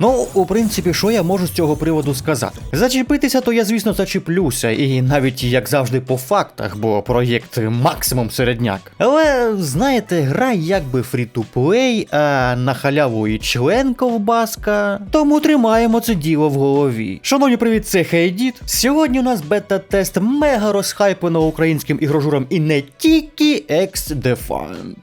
Ну, у принципі, що я можу з цього приводу сказати? Зачепитися, то я, звісно, зачеплюся, і навіть як завжди по фактах, бо проєкт максимум середняк. Але знаєте, гра якби фрі-ту-плей, а на халяву і член ковбаска. Тому тримаємо це діло в голові. Шановні, привіт, це Хейдіт. Сьогодні у нас бета-тест мега розхайпаного українським ігрожуром і не тільки X-Defiant.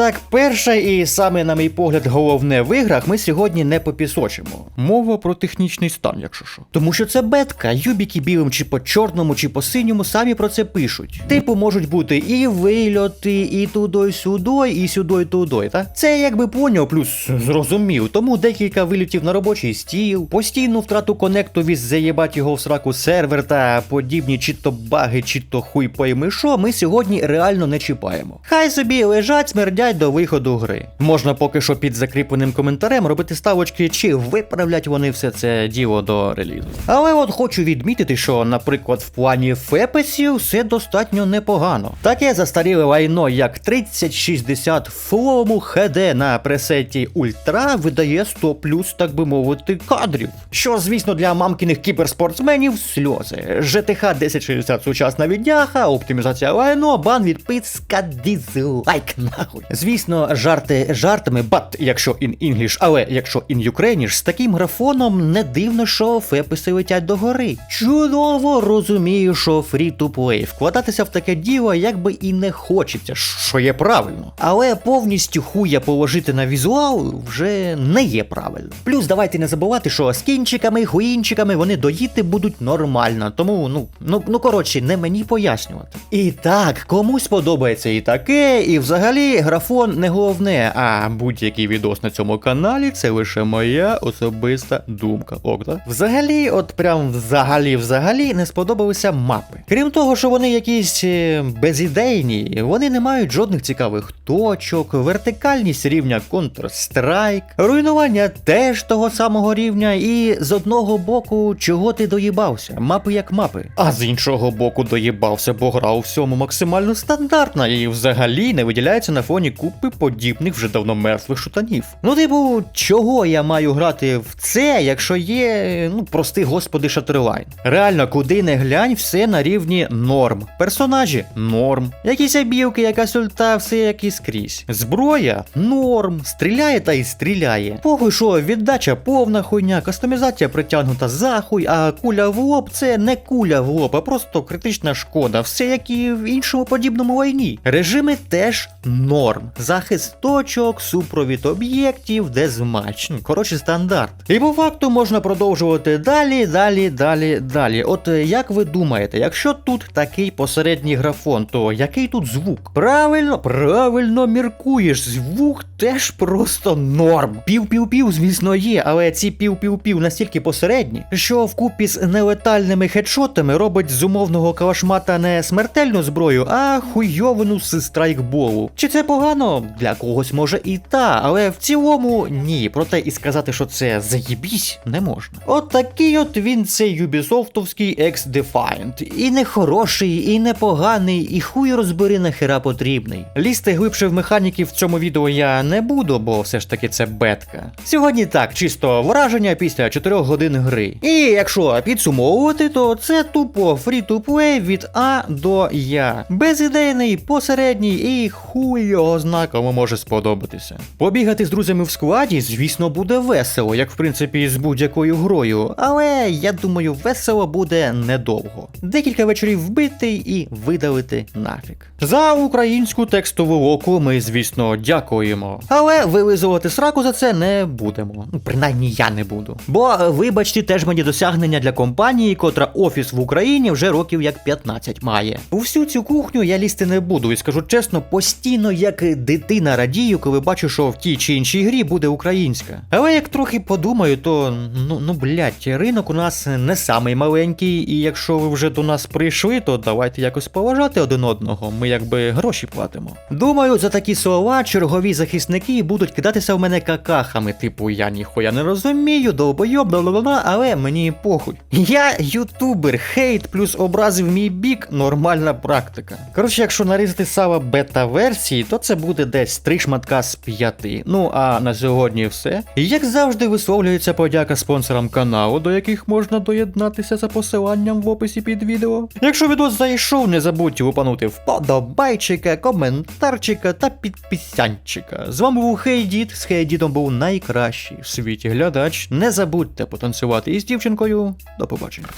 Так, перше і саме, на мій погляд, головне в іграх ми сьогодні не попісочимо. Мова про технічний стан, якщо що. Тому що це бетка, юбіки білим чи по чорному, чи по синьому самі про це пишуть. Типу можуть бути і вильоти, і тудой сюдой, і сюдой тудой, та? Це я якби поняв, плюс зрозумів. Тому декілька вильотів на робочий стіл, постійну втрату конекту від заєбать його в сраку сервер та подібні чи то баги, чи то хуй пойми що, ми сьогодні реально не чіпаємо. Хай собі лежать, смердять до виходу гри. Можна поки що під закріпленим коментарем робити ставочки, чи виправлять вони все це діло до релізу. Але от хочу відмітити, що, наприклад, в плані фепесів все достатньо непогано. Таке застаріле лайно, як 3060 Full HD на пресеті Ультра видає 100 плюс, так би мовити, кадрів. Що, звісно, для мамкиних кіберспортсменів сльози. GTH 1060 сучасна віддяха, оптимізація лайно, бан відписка, дизлайк нахуй. Звісно, жарти жартами, бат, якщо in English, але якщо in Ukrainish, з таким графоном не дивно, що феписи летять догори. Чудово розумію, що free-to-play. Вкладатися в таке діло якби і не хочеться, що є правильно. Але повністю хуя положити на візуал вже не є правильно. Плюс давайте не забувати, що з кінчиками, хуїнчиками вони доїти будуть нормально. Тому, ну, ну, ну коротше, не мені пояснювати. І так, комусь подобається і таке, і взагалі графон не головне, а будь-який відос на цьому каналі це лише моя особиста думка. Ок, так? Взагалі, от прям взагалі, взагалі не сподобалися мапи. Крім того, що вони якісь е, безідейні, вони не мають жодних цікавих точок, вертикальність рівня Counter-Strike, руйнування теж того самого рівня, і з одного боку, чого ти доїбався, мапи як мапи. А з іншого боку, доїбався, бо гра у всьому максимально стандартна і взагалі не виділяється на фоні купи подібних вже давно мертвих шутанів. Ну, типу, чого я маю грати в це, якщо є, ну, прости господи, Шатерлайн. Реально, куди не глянь, все на рівні норм. Персонажі норм. Якісь обілки, якась ульта, все як і скрізь. Зброя норм. Стріляє та й стріляє. Похуй, що віддача повна хуйня, кастомізація притягнута захуй, а куля в лоб це не куля в лоб, а просто критична шкода. Все як і в іншому подібному лайні. Режими теж норм. Захист точок, супровід об'єктів, дезматч. Ну, Коротше, стандарт. І по факту можна продовжувати далі, далі, далі, далі. От е, як ви думаєте, якщо тут такий посередній графон, то який тут звук? Правильно, правильно міркуєш. Звук теж просто норм. Пів-пів-пів, звісно, є, але ці пів-пів-пів настільки посередні, що вкупі з нелетальними хедшотами робить з умовного калашмата не смертельну зброю, а хуйовину з страйкболу. Чи це погано? Для когось може і та, але в цілому ні. Проте і сказати, що це заєбісь, не можна. От такий от він цей юбісофтовський X-Defiant. І не хороший, і не поганий, і хуй розбери нахера потрібний. Лізти глибше в механіки в цьому відео я не буду, бо все ж таки це бетка. Сьогодні так, чисто враження після 4 годин гри. І якщо підсумовувати, то це тупо фрі-ту-плей від А до Я. Безідейний, посередній і хуй його зна кому може сподобатися. Побігати з друзями в складі, звісно, буде весело, як в принципі з будь-якою грою, але я думаю, весело буде недовго. Декілька вечорів вбити і видалити нафіг. За українську текстову локу ми, звісно, дякуємо. Але вилизувати сраку за це не будемо. Ну, Принаймні я не буду. Бо, е, вибачте, теж мені досягнення для компанії, котра офіс в Україні вже років як 15 має. У всю цю кухню я лізти не буду і скажу чесно, постійно як дитина радію, коли бачу, що в тій чи іншій грі буде українська. Але як трохи подумаю, то ну, ну блядь, ринок у нас не самий маленький, і якщо ви вже до нас прийшли, то давайте якось поважати один одного. Ми якби гроші платимо. Думаю, за такі слова чергові захисники будуть кидатися в мене какахами, типу я ніхуя не розумію, долбойоб, бла-бла-бла, але мені похуй. Я ютубер, хейт плюс образи в мій бік нормальна практика. Коротше, якщо нарізати сава бета-версії, то це буде десь три шматка з п'яти. Ну а на сьогодні все. Як завжди висловлюється подяка спонсорам каналу, до яких можна доєднатися за посиланням в описі під відео. Якщо відео зайшов, не забудьте лупанути вподобайчика, коментарчика та підписянчика. З вами був Хейдіт, з Хейдітом був найкращий в світі глядач. Не забудьте потанцювати із дівчинкою. До побачення.